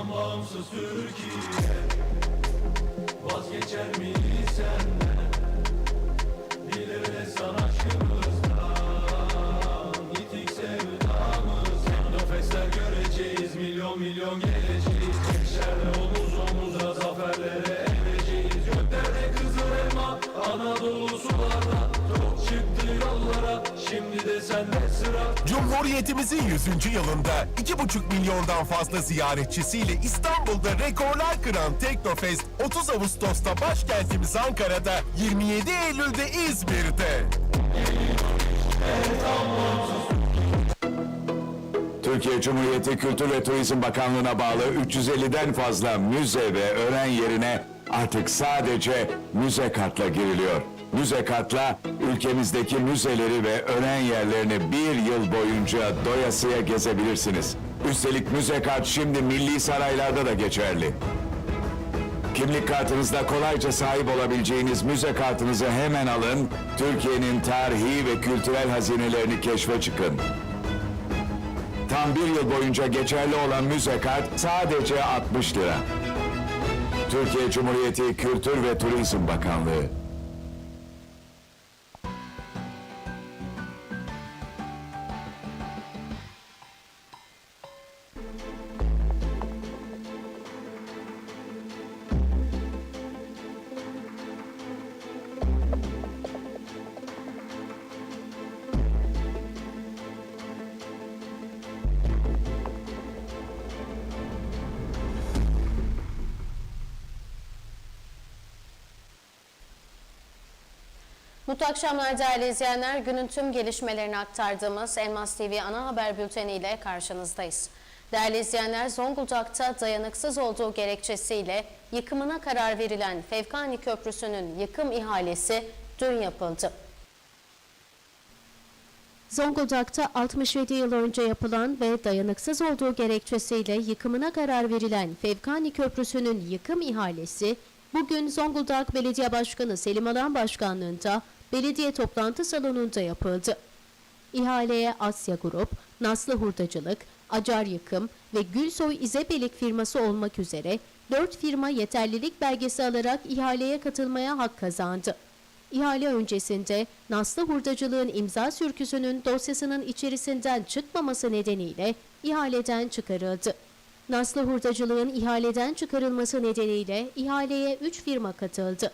zaman bağımsız Türkiye. Vazgeçer miyiz senden? Bilirle sanaşımızdan Yitik sevdamız. Teknofestler göreceğiz. Milyon milyon geleceğiz. Gençlerle omuz omuza zaferlere ereceğiz Göklerde kızıl elma Anadolu sularda Cumhuriyetimizin 100. yılında 2,5 milyondan fazla ziyaretçisiyle İstanbul'da rekorlar kıran Teknofest 30 Ağustos'ta başkentimiz Ankara'da, 27 Eylül'de İzmir'de. Türkiye Cumhuriyeti Kültür ve Turizm Bakanlığı'na bağlı 350'den fazla müze ve öğren yerine artık sadece müze kartla giriliyor. Müze kartla ülkemizdeki müzeleri ve öğren yerlerini bir yıl boyunca doyasıya gezebilirsiniz. Üstelik müze kart şimdi milli saraylarda da geçerli. Kimlik kartınızda kolayca sahip olabileceğiniz müze kartınızı hemen alın, Türkiye'nin tarihi ve kültürel hazinelerini keşfe çıkın. Tam bir yıl boyunca geçerli olan müze kart sadece 60 lira. Türkiye Cumhuriyeti Kültür ve Turizm Bakanlığı. Mutlu akşamlar değerli izleyenler. Günün tüm gelişmelerini aktardığımız Elmas TV ana haber bülteni ile karşınızdayız. Değerli izleyenler Zonguldak'ta dayanıksız olduğu gerekçesiyle yıkımına karar verilen Fevkani Köprüsü'nün yıkım ihalesi dün yapıldı. Zonguldak'ta 67 yıl önce yapılan ve dayanıksız olduğu gerekçesiyle yıkımına karar verilen Fevkani Köprüsü'nün yıkım ihalesi bugün Zonguldak Belediye Başkanı Selim Alan Başkanlığında belediye toplantı salonunda yapıldı. İhaleye Asya Grup, Naslı Hurdacılık, Acar Yıkım ve Gülsoy İzebelik firması olmak üzere 4 firma yeterlilik belgesi alarak ihaleye katılmaya hak kazandı. İhale öncesinde Naslı Hurdacılığın imza sürküsünün dosyasının içerisinden çıkmaması nedeniyle ihaleden çıkarıldı. Naslı Hurdacılığın ihaleden çıkarılması nedeniyle ihaleye 3 firma katıldı.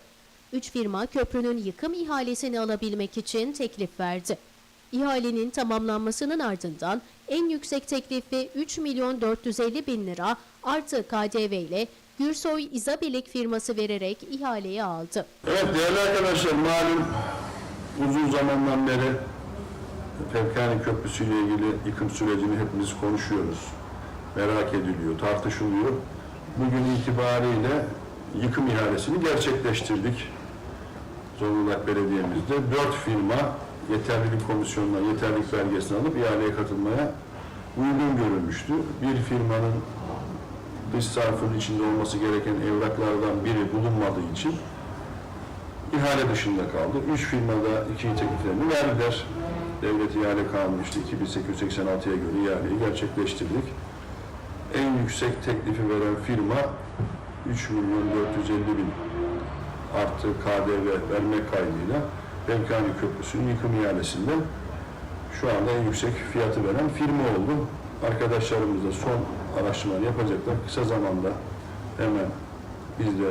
3 firma köprünün yıkım ihalesini alabilmek için teklif verdi. İhalenin tamamlanmasının ardından en yüksek teklifi 3 milyon 450 bin lira artı KDV ile Gürsoy İzabelik firması vererek ihaleyi aldı. Evet değerli arkadaşlar malum uzun zamandan beri Fevkani Köprüsü ile ilgili yıkım sürecini hepimiz konuşuyoruz. Merak ediliyor, tartışılıyor. Bugün itibariyle yıkım ihalesini gerçekleştirdik. Zonguldak Belediye'mizde dört firma yeterlilik komisyonuna yeterlilik belgesini alıp ihaleye katılmaya uygun görülmüştü. Bir firmanın dış sarfın içinde olması gereken evraklardan biri bulunmadığı için ihale dışında kaldı. Üç firma da ikinci tekliflerini verdiler. Devlet ihale kalmıştı. 2886'ya göre ihaleyi gerçekleştirdik. En yüksek teklifi veren firma 3 milyon 450 bin artı KDV vermek kaydıyla Belkani Köprüsü'nün yıkım ihalesinde şu anda en yüksek fiyatı veren firma oldu. Arkadaşlarımız da son araştırmaları yapacaklar. Kısa zamanda hemen biz de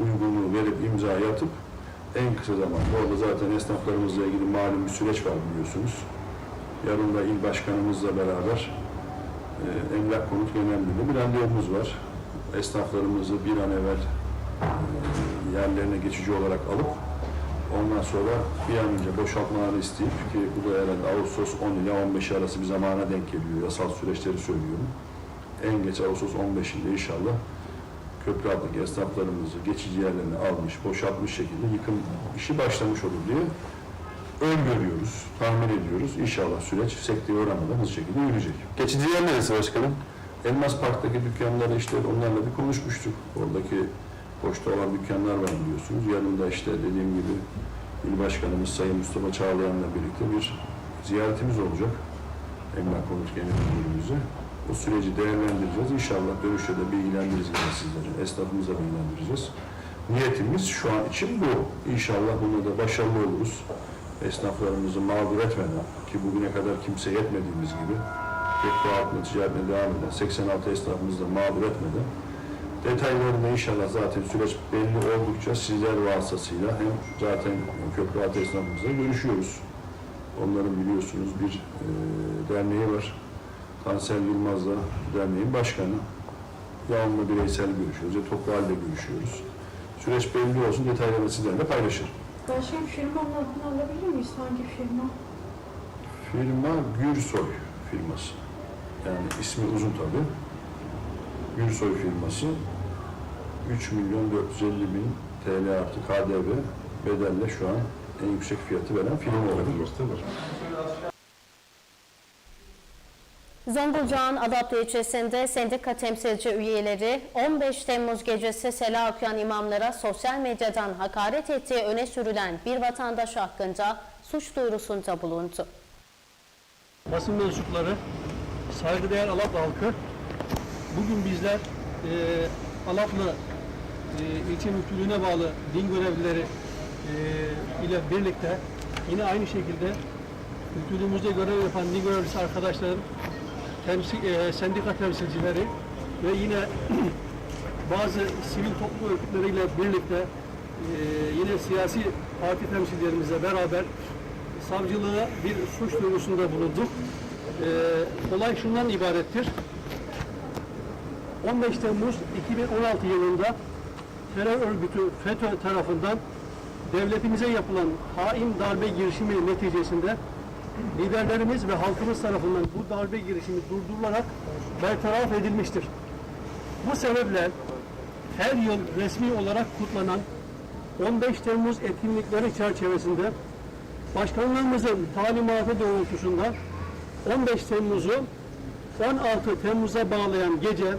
uygunluğu verip imzayı atıp en kısa zamanda orada zaten esnaflarımızla ilgili malum bir süreç var biliyorsunuz. Yarın da il başkanımızla beraber e, Emlak Konut Genel Müdürü bir randevumuz var. Esnaflarımızı bir an evvel e, yerlerine geçici olarak alıp ondan sonra bir an önce boşaltmaları isteyip ki bu da herhalde Ağustos 10 ile 15 arası bir zamana denk geliyor. Yasal süreçleri söylüyorum. En geç Ağustos 15'inde inşallah köprü altındaki esnaflarımızı geçici yerlerine almış, boşaltmış şekilde yıkım işi başlamış olur diye öngörüyoruz, tahmin ediyoruz. İnşallah süreç sekteye uğramadan hızlı şekilde yürüyecek. Geçici yer neresi başkanım? Elmas Park'taki dükkanları işte onlarla bir konuşmuştuk. Oradaki boşta olan dükkanlar var biliyorsunuz. Yanında işte dediğim gibi İl Başkanımız Sayın Mustafa Çağlayan'la birlikte bir ziyaretimiz olacak. Emlak Konut Genel Müdürümüze. O süreci değerlendireceğiz. İnşallah dönüşte de bilgilendiririz yine sizleri. Esnafımıza bilgilendireceğiz. Niyetimiz şu an için bu. İnşallah bunda da başarılı oluruz. Esnaflarımızı mağdur etmeden ki bugüne kadar kimse yetmediğimiz gibi tek rahatlıkla ticaretine devam eden 86 esnafımızı da mağdur etmeden detaylarında inşallah zaten süreç belli oldukça sizler vasıtasıyla hem zaten köprü altı esnafımızla görüşüyoruz. Onların biliyorsunuz bir e, derneği var. Tansel Yılmaz'la derneğin başkanı. Ya onunla bireysel görüşüyoruz ya toplu halde görüşüyoruz. Süreç belli olsun detaylarını sizlerle paylaşırım. Başkanım firmanın adını alabilir miyiz? Hangi firma? Firma Gürsoy firması. Yani ismi uzun tabii. Gürsoy firması 3 milyon 450 bin TL artı KDV bedelle şu an en yüksek fiyatı veren firma olarak gösterilir. Zonguldak'ın Adaplı ilçesinde sendika temsilci üyeleri 15 Temmuz gecesi sela okuyan imamlara sosyal medyadan hakaret ettiği öne sürülen bir vatandaş hakkında suç duyurusunda bulundu. basın mensupları, saygıdeğer Alaplı halkı, bugün bizler e, Alaplı ilçe müftülüğüne bağlı din görevlileri e, ile birlikte yine aynı şekilde müftülüğümüzde görev yapan din görevlisi arkadaşlarım, temsil, e, sendika temsilcileri ve yine bazı sivil toplum örgütleriyle birlikte e, yine siyasi parti temsilcilerimizle beraber savcılığa bir suç duyurusunda bulunduk. Ee, olay şundan ibarettir. 15 Temmuz 2016 yılında terör örgütü FETÖ tarafından devletimize yapılan hain darbe girişimi neticesinde liderlerimiz ve halkımız tarafından bu darbe girişimi durdurularak bertaraf edilmiştir. Bu sebeple her yıl resmi olarak kutlanan 15 Temmuz etkinlikleri çerçevesinde Başkanlarımızın talimatı doğrultusunda 15 Temmuz'u 16 Temmuz'a bağlayan gece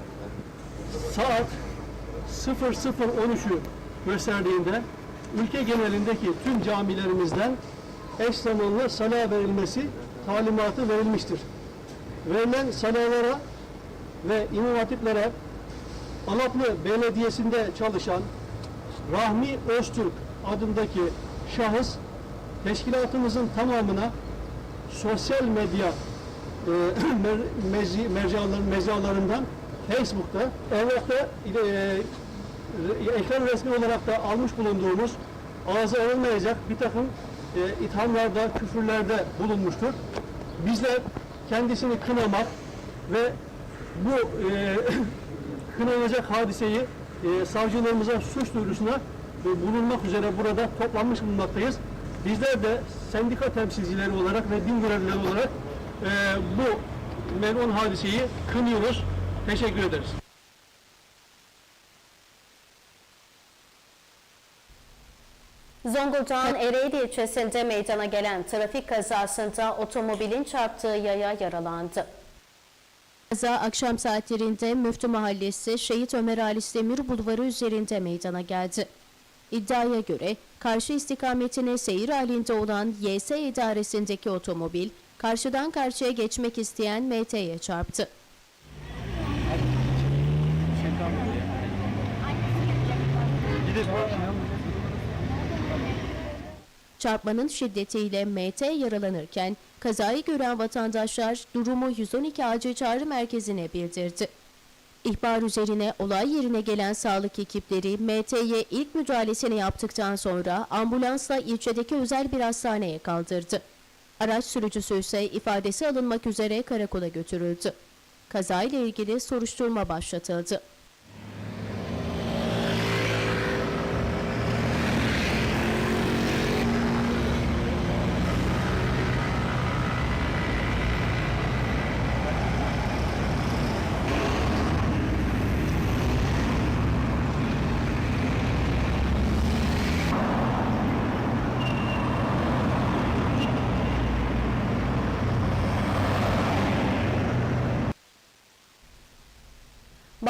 saat 00.13'ü gösterdiğinde ülke genelindeki tüm camilerimizden eş zamanlı sala verilmesi talimatı verilmiştir. Verilen salalara ve imam hatiplere Alaplı Belediyesi'nde çalışan Rahmi Öztürk adındaki şahıs teşkilatımızın tamamına sosyal medya e, mecralarından Facebook'ta, evrakta e, ekran resmi olarak da almış bulunduğumuz ağza alınmayacak bir takım e, ithamlarda, küfürlerde bulunmuştur. Bizler kendisini kınamak ve bu e, kınanacak hadiseyi e, savcılığımıza suç duyurusuna e, bulunmak üzere burada toplanmış bulunmaktayız. Bizler de sendika temsilcileri olarak ve din görevlileri olarak e, bu melun hadiseyi kınıyoruz. Teşekkür ederiz. Zonguldak'ın Ereğli ilçesinde meydana gelen trafik kazasında otomobilin çarptığı yaya yaralandı. Kaza akşam saatlerinde Müftü Mahallesi Şehit Ömer Halis Demir Bulvarı üzerinde meydana geldi. İddiaya göre karşı istikametine seyir halinde olan YS idaresindeki otomobil karşıdan karşıya geçmek isteyen MT'ye çarptı. Çarpmanın şiddetiyle MT yaralanırken kazayı gören vatandaşlar durumu 112 acil çağrı merkezine bildirdi. İhbar üzerine olay yerine gelen sağlık ekipleri MT'ye ilk müdahalesini yaptıktan sonra ambulansla ilçedeki özel bir hastaneye kaldırdı. Araç sürücüsü ise ifadesi alınmak üzere karakola götürüldü. Kazayla ilgili soruşturma başlatıldı.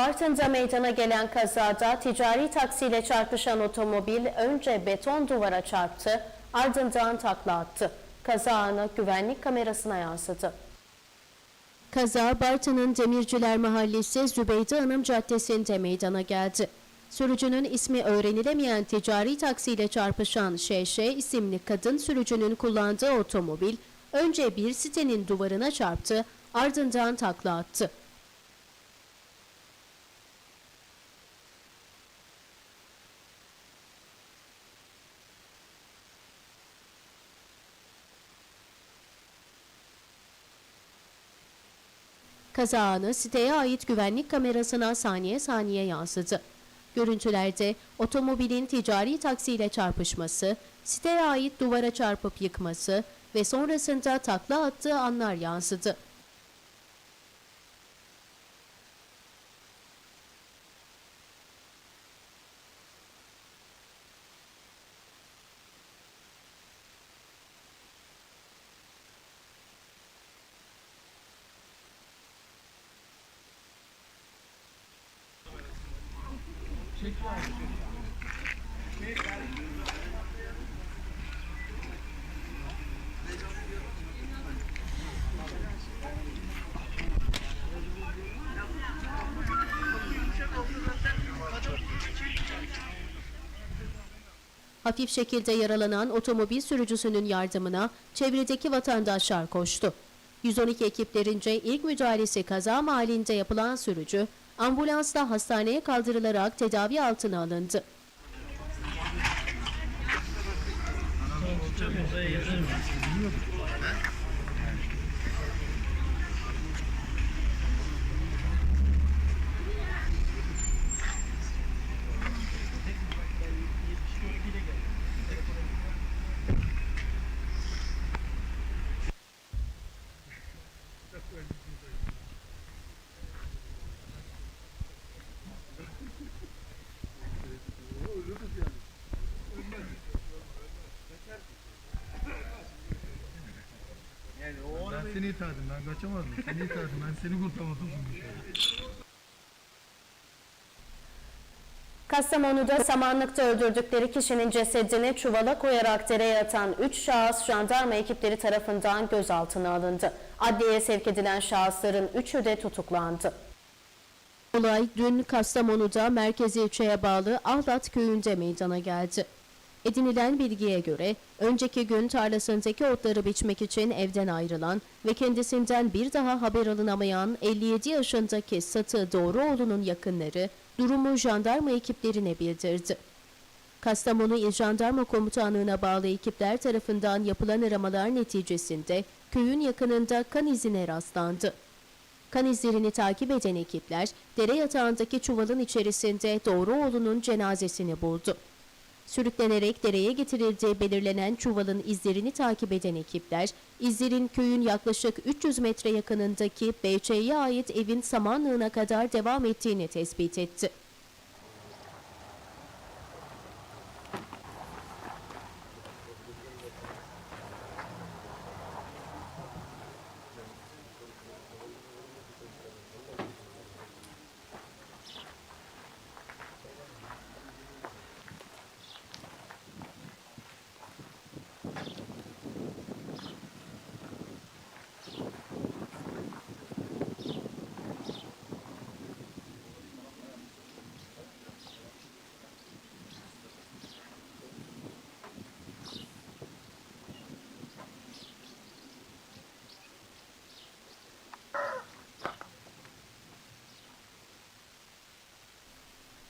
Bartın'da meydana gelen kazada ticari taksiyle çarpışan otomobil önce beton duvara çarptı, ardından takla attı. Kaza anı güvenlik kamerasına yansıdı. Kaza Bartın'ın Demirciler Mahallesi Zübeyde Hanım Caddesi'nde meydana geldi. Sürücünün ismi öğrenilemeyen ticari taksiyle çarpışan ŞŞ isimli kadın sürücünün kullandığı otomobil önce bir sitenin duvarına çarptı, ardından takla attı. Kaza anı siteye ait güvenlik kamerasına saniye saniye yansıdı. Görüntülerde otomobilin ticari taksiyle çarpışması, siteye ait duvara çarpıp yıkması ve sonrasında takla attığı anlar yansıdı. Hafif şekilde yaralanan otomobil sürücüsünün yardımına çevredeki vatandaşlar koştu. 112 ekiplerince ilk müdahalesi kaza mahallinde yapılan sürücü, ambulansla hastaneye kaldırılarak tedavi altına alındı. Seni iterdim, ben kaçamazdım. Seni iterdim, ben seni kurtarmadım. Kastamonu'da samanlıkta öldürdükleri kişinin cesedini çuvala koyarak dereye atan 3 şahıs jandarma ekipleri tarafından gözaltına alındı. Adliyeye sevk edilen şahısların üçü de tutuklandı. Olay dün Kastamonu'da merkezi ilçeye bağlı Ahlat köyünde meydana geldi. Edinilen bilgiye göre önceki gün tarlasındaki otları biçmek için evden ayrılan ve kendisinden bir daha haber alınamayan 57 yaşındaki Satı Doğruoğlu'nun yakınları durumu jandarma ekiplerine bildirdi. Kastamonu İl Jandarma Komutanlığı'na bağlı ekipler tarafından yapılan aramalar neticesinde köyün yakınında kan izine rastlandı. Kan izlerini takip eden ekipler dere yatağındaki çuvalın içerisinde Doğruoğlu'nun cenazesini buldu. Sürüklenerek dereye getirildiği belirlenen çuvalın izlerini takip eden ekipler, izlerin köyün yaklaşık 300 metre yakınındaki BÇ'ye ait evin samanlığına kadar devam ettiğini tespit etti.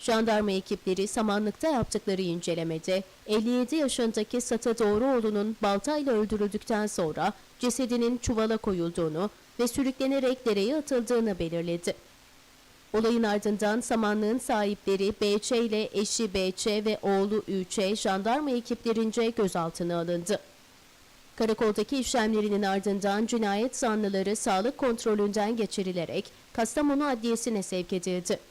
Jandarma ekipleri samanlıkta yaptıkları incelemede 57 yaşındaki Sata Doğruoğlu'nun baltayla öldürüldükten sonra cesedinin çuvala koyulduğunu ve sürüklenerek dereye atıldığını belirledi. Olayın ardından samanlığın sahipleri BÇ ile eşi BÇ ve oğlu Üç jandarma ekiplerince gözaltına alındı. Karakoldaki işlemlerinin ardından cinayet zanlıları sağlık kontrolünden geçirilerek Kastamonu Adliyesi'ne sevk edildi.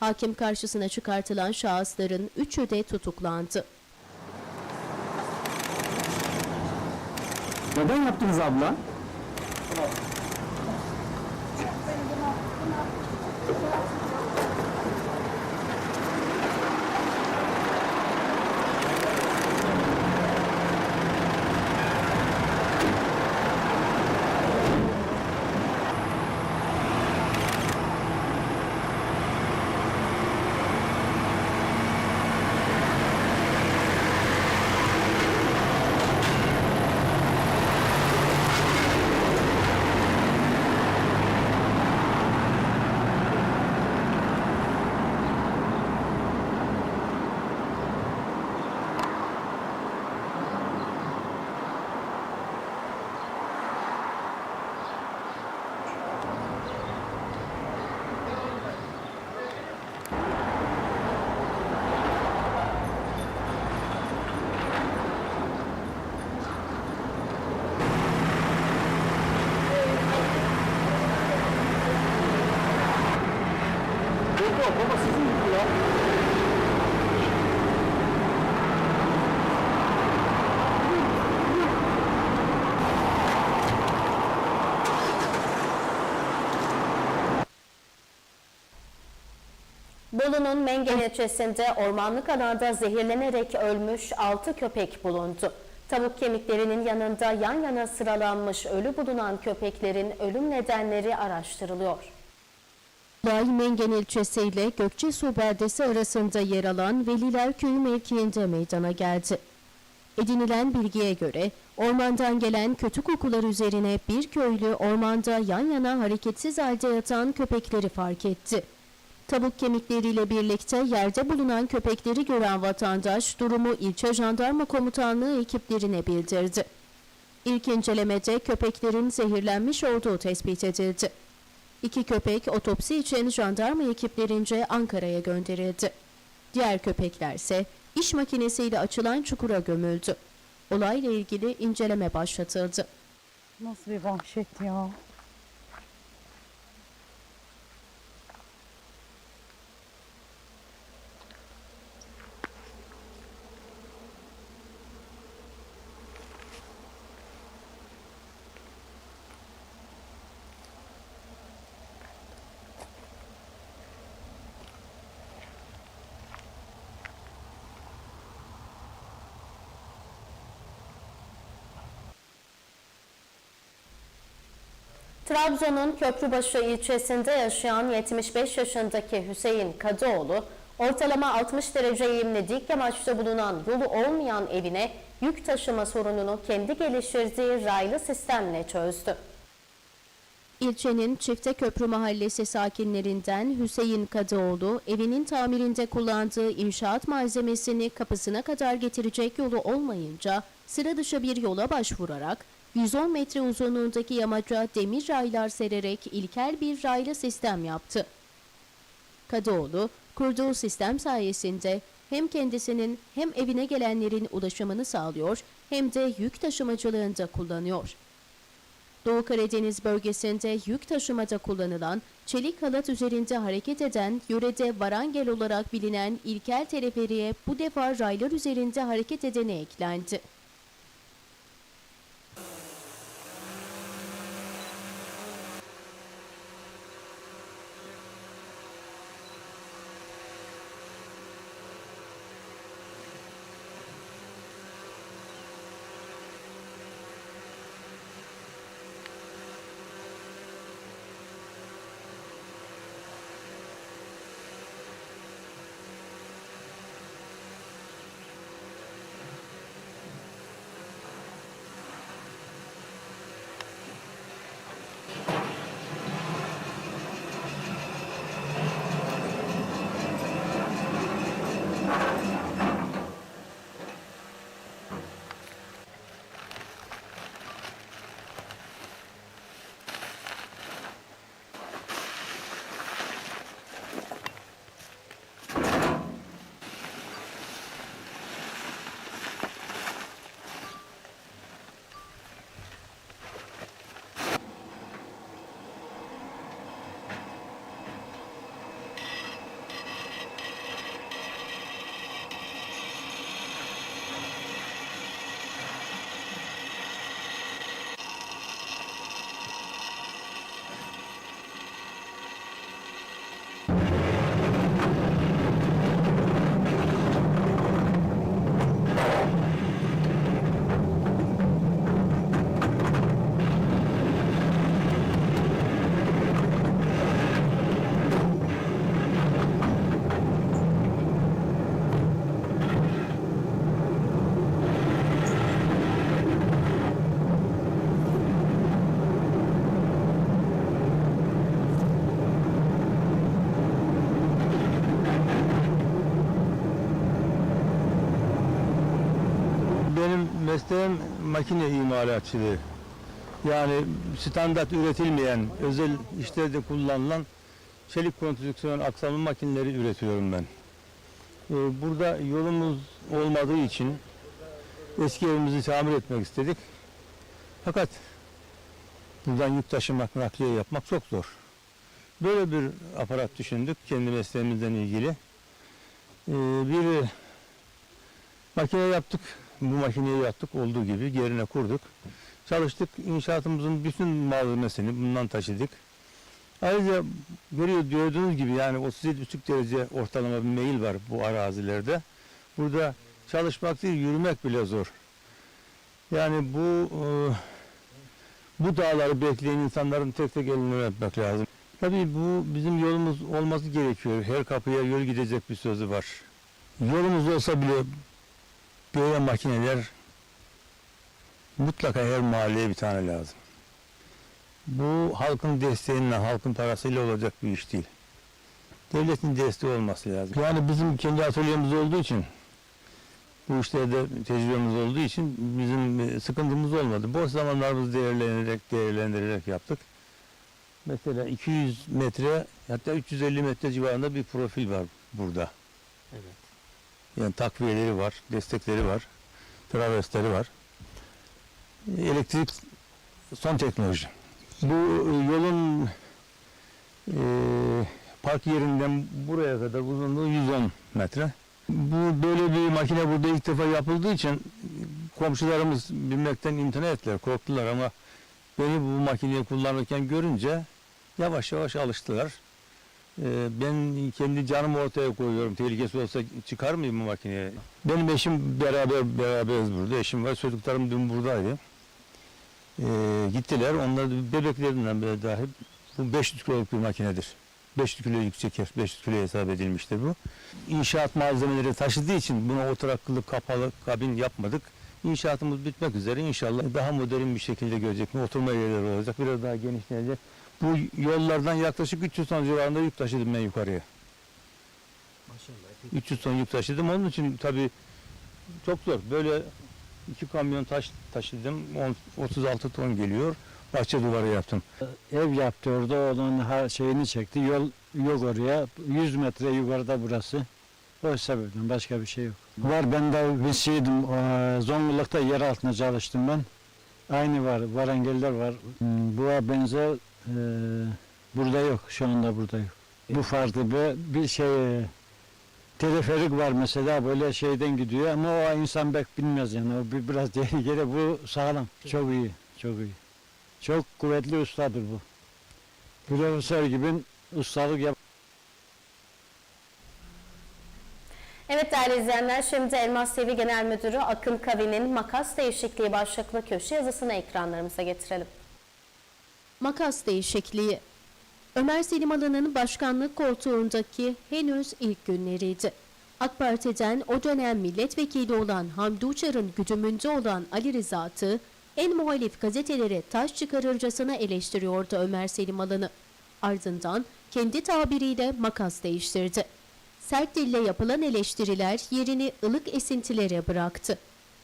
Hakim karşısına çıkartılan şahısların üçü de tutuklandı. Neden yaptınız abla? Baba sizin mi bu ya? Bolu'nun Mengen ilçesinde ormanlık alanda zehirlenerek ölmüş 6 köpek bulundu. Tavuk kemiklerinin yanında yan yana sıralanmış ölü bulunan köpeklerin ölüm nedenleri araştırılıyor. Olay Mengen ilçesi ile Gökçesu beldesi arasında yer alan Veliler Köyü mevkiinde meydana geldi. Edinilen bilgiye göre ormandan gelen kötü kokular üzerine bir köylü ormanda yan yana hareketsiz halde yatan köpekleri fark etti. Tavuk kemikleriyle birlikte yerde bulunan köpekleri gören vatandaş durumu ilçe jandarma komutanlığı ekiplerine bildirdi. İlk incelemede köpeklerin zehirlenmiş olduğu tespit edildi. İki köpek otopsi için jandarma ekiplerince Ankara'ya gönderildi. Diğer köpekler ise iş makinesiyle açılan çukura gömüldü. Olayla ilgili inceleme başlatıldı. Nasıl bir vahşet ya. Trabzon'un Köprübaşı ilçesinde yaşayan 75 yaşındaki Hüseyin Kadıoğlu, ortalama 60 derece eğimli dik yamaçta bulunan yolu olmayan evine yük taşıma sorununu kendi geliştirdiği raylı sistemle çözdü. İlçenin Çifte Köprü Mahallesi sakinlerinden Hüseyin Kadıoğlu, evinin tamirinde kullandığı inşaat malzemesini kapısına kadar getirecek yolu olmayınca sıra dışı bir yola başvurarak 110 metre uzunluğundaki yamaca demir raylar sererek ilkel bir raylı sistem yaptı. Kadıoğlu, kurduğu sistem sayesinde hem kendisinin hem evine gelenlerin ulaşımını sağlıyor hem de yük taşımacılığında kullanıyor. Doğu Karadeniz bölgesinde yük taşımada kullanılan çelik halat üzerinde hareket eden yörede varangel olarak bilinen ilkel teleferiye bu defa raylar üzerinde hareket edene eklendi. Mesleğim makine imalatçılığı. Yani standart üretilmeyen, özel işlerde kullanılan çelik konstrüksiyon aksamlı makineleri üretiyorum ben. Ee, Burada yolumuz olmadığı için eski evimizi tamir etmek istedik. Fakat buradan yük taşımak, nakliye yapmak çok zor. Böyle bir aparat düşündük kendi mesleğimizden ilgili. Ee, bir makine yaptık. Bu makineyi yaptık olduğu gibi yerine kurduk. Çalıştık. İnşaatımızın bütün malzemesini bundan taşıdık. Ayrıca görüyor gördüğünüz gibi yani 37,5 derece ortalama bir meyil var bu arazilerde. Burada çalışmak değil yürümek bile zor. Yani bu e, bu dağları bekleyen insanların tek tek elini öpmek lazım. Tabii bu bizim yolumuz olması gerekiyor. Her kapıya yol gidecek bir sözü var. Yolumuz olsa bile böyle makineler mutlaka her mahalleye bir tane lazım. Bu halkın desteğiyle, halkın parasıyla olacak bir iş değil. Devletin desteği olması lazım. Yani bizim kendi atölyemiz olduğu için, bu işlerde tecrübemiz olduğu için bizim e, sıkıntımız olmadı. Boş zamanlarımızı değerlendirerek, değerlendirerek yaptık. Mesela 200 metre, hatta 350 metre civarında bir profil var burada. Evet. Yani takviyeleri var, destekleri var, travesleri var. Elektrik son teknoloji. Bu e, yolun e, park yerinden buraya kadar uzunluğu 110 metre. Bu böyle bir makine burada ilk defa yapıldığı için komşularımız bilmekten imtina ettiler, korktular ama beni bu makineyi kullanırken görünce yavaş yavaş alıştılar. Ee, ben kendi canımı ortaya koyuyorum. Tehlikesi olsa çıkar mıyım bu makineye? Benim eşim beraber beraberiz burada. Eşim var. Çocuklarım dün buradaydı. Ee, gittiler. Onlar bebeklerinden beri dahil. Bu 500 kiloluk bir makinedir. 500 kilo yük çeker. 500 kilo hesap edilmiştir bu. İnşaat malzemeleri taşıdığı için buna oturaklı kapalı kabin yapmadık. İnşaatımız bitmek üzere. İnşallah daha modern bir şekilde görecek. Oturma yerleri olacak. Biraz daha genişleyecek. Bu yollardan yaklaşık 300 ton civarında yük taşıdım ben yukarıya. 300 ton yük taşıdım. Onun için tabii çok zor. Böyle iki kamyon taş taşıdım. On- 36 ton geliyor. Bahçe duvarı yaptım. Ev yaptı orada onun ha- şeyini çekti. Yol yok oraya. 100 metre yukarıda burası. O sebepten başka bir şey yok. Var ben de bir şeydim. eee, Zonguldak'ta yer altında çalıştım ben. Aynı var. Var engeller var. Hmm, Buna benzer eee, burada yok. Şu anda burada yok. Bu farklı bir, bir şey eee, teleferik var mesela böyle şeyden gidiyor ama o insan pek bilmez yani. O bir, biraz tehlikeli. Bu sağlam. Çok iyi. Çok iyi. Çok kuvvetli ustadır bu. Profesör gibi ustalık yap. Evet değerli izleyenler şimdi Elmas TV Genel Müdürü Akın Kavi'nin makas değişikliği başlıklı köşe yazısını ekranlarımıza getirelim. Makas değişikliği Ömer Selim Alan'ın başkanlık koltuğundaki henüz ilk günleriydi. AK Parti'den o dönem milletvekili olan Hamdi Uçar'ın güdümünde olan Ali Rıza Tığ, en muhalif gazetelere taş çıkarırcasına eleştiriyordu Ömer Selim Alan'ı. Ardından kendi tabiriyle makas değiştirdi. Sert dille yapılan eleştiriler yerini ılık esintilere bıraktı.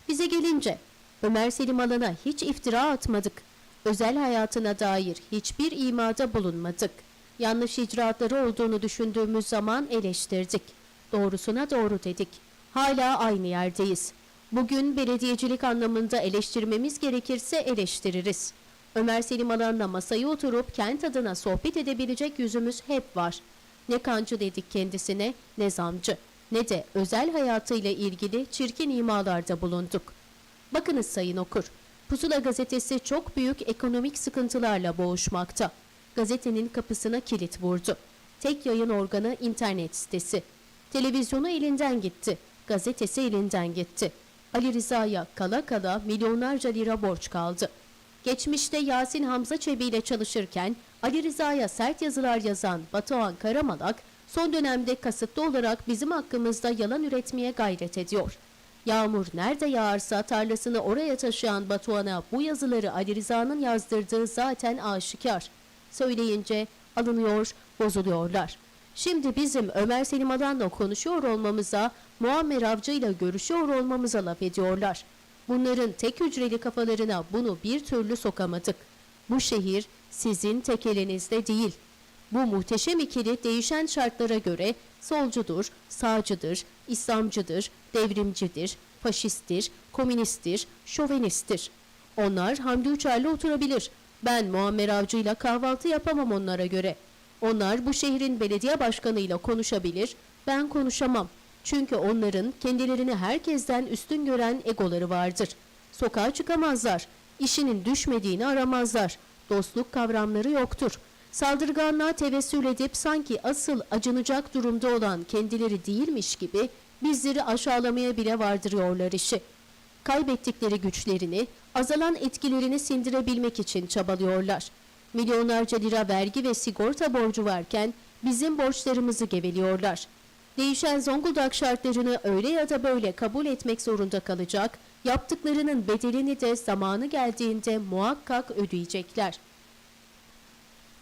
Bize gelince Ömer Selim Alan'a hiç iftira atmadık. Özel hayatına dair hiçbir imada bulunmadık. Yanlış icraatları olduğunu düşündüğümüz zaman eleştirdik. Doğrusuna doğru dedik. Hala aynı yerdeyiz. Bugün belediyecilik anlamında eleştirmemiz gerekirse eleştiririz. Ömer Selim Alan'la masaya oturup kent adına sohbet edebilecek yüzümüz hep var. Ne kancı dedik kendisine ne zamcı ne de özel hayatıyla ilgili çirkin imalarda bulunduk. Bakınız sayın okur, Pusula gazetesi çok büyük ekonomik sıkıntılarla boğuşmakta. Gazetenin kapısına kilit vurdu. Tek yayın organı internet sitesi. Televizyonu elinden gitti. Gazetesi elinden gitti. Ali Rıza'ya kala kala milyonlarca lira borç kaldı. Geçmişte Yasin Hamza Çebi ile çalışırken Ali Rıza'ya sert yazılar yazan Batuhan Karamalak, son dönemde kasıtlı olarak bizim hakkımızda yalan üretmeye gayret ediyor. Yağmur nerede yağarsa tarlasını oraya taşıyan Batuhan'a bu yazıları Ali Rıza'nın yazdırdığı zaten aşikar. Söyleyince alınıyor, bozuluyorlar. Şimdi bizim Ömer Selim Adan'la konuşuyor olmamıza, Muammer Avcı ile görüşüyor olmamıza laf ediyorlar. Bunların tek hücreli kafalarına bunu bir türlü sokamadık. Bu şehir sizin tek elinizde değil. Bu muhteşem ikili değişen şartlara göre solcudur, sağcıdır, İslamcıdır, devrimcidir, faşisttir, komünisttir, şovenisttir. Onlar Hamdi Uçar'la oturabilir. Ben Muammer Avcı'yla kahvaltı yapamam onlara göre. Onlar bu şehrin belediye başkanıyla konuşabilir, ben konuşamam. Çünkü onların kendilerini herkesten üstün gören egoları vardır. Sokağa çıkamazlar, işinin düşmediğini aramazlar, dostluk kavramları yoktur. Saldırganlığa tevessül edip sanki asıl acınacak durumda olan kendileri değilmiş gibi bizleri aşağılamaya bile vardırıyorlar işi. Kaybettikleri güçlerini, azalan etkilerini sindirebilmek için çabalıyorlar. Milyonlarca lira vergi ve sigorta borcu varken bizim borçlarımızı geveliyorlar. Değişen Zonguldak şartlarını öyle ya da böyle kabul etmek zorunda kalacak, yaptıklarının bedelini de zamanı geldiğinde muhakkak ödeyecekler.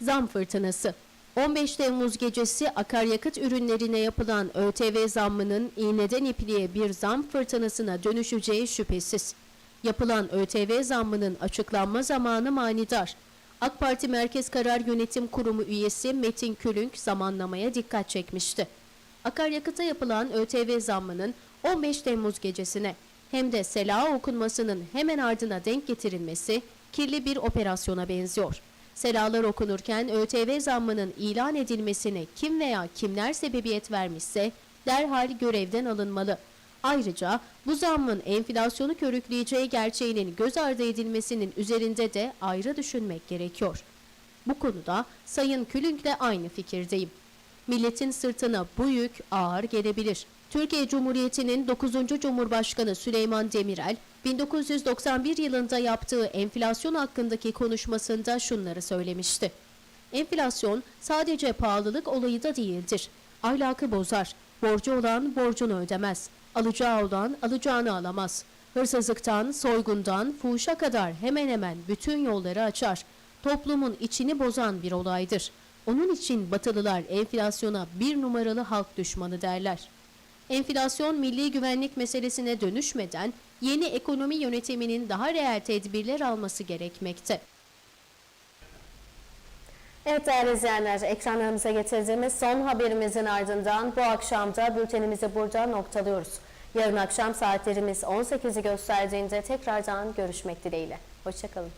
Zam fırtınası 15 Temmuz gecesi akaryakıt ürünlerine yapılan ÖTV zammının iğneden ipliğe bir zam fırtınasına dönüşeceği şüphesiz. Yapılan ÖTV zammının açıklanma zamanı manidar. AK Parti Merkez Karar Yönetim Kurumu üyesi Metin Külünk zamanlamaya dikkat çekmişti. Akaryakıta yapılan ÖTV zammının 15 Temmuz gecesine hem de Sela okunmasının hemen ardına denk getirilmesi kirli bir operasyona benziyor. Selalar okunurken ÖTV zammının ilan edilmesine kim veya kimler sebebiyet vermişse derhal görevden alınmalı. Ayrıca bu zammın enflasyonu körükleyeceği gerçeğinin göz ardı edilmesinin üzerinde de ayrı düşünmek gerekiyor. Bu konuda Sayın Külünk'le aynı fikirdeyim. Milletin sırtına bu yük ağır gelebilir. Türkiye Cumhuriyeti'nin 9. Cumhurbaşkanı Süleyman Demirel, 1991 yılında yaptığı enflasyon hakkındaki konuşmasında şunları söylemişti. Enflasyon sadece pahalılık olayı da değildir. Ahlakı bozar. Borcu olan borcunu ödemez. Alacağı olan alacağını alamaz. Hırsızlıktan, soygundan, fuhuşa kadar hemen hemen bütün yolları açar. Toplumun içini bozan bir olaydır. Onun için Batılılar enflasyona bir numaralı halk düşmanı derler. Enflasyon milli güvenlik meselesine dönüşmeden yeni ekonomi yönetiminin daha reel tedbirler alması gerekmekte. Evet değerli izleyenler, ekranlarımıza getirdiğimiz son haberimizin ardından bu akşam da bültenimizi burada noktalıyoruz. Yarın akşam saatlerimiz 18'i gösterdiğinde tekrardan görüşmek dileğiyle. Hoşçakalın.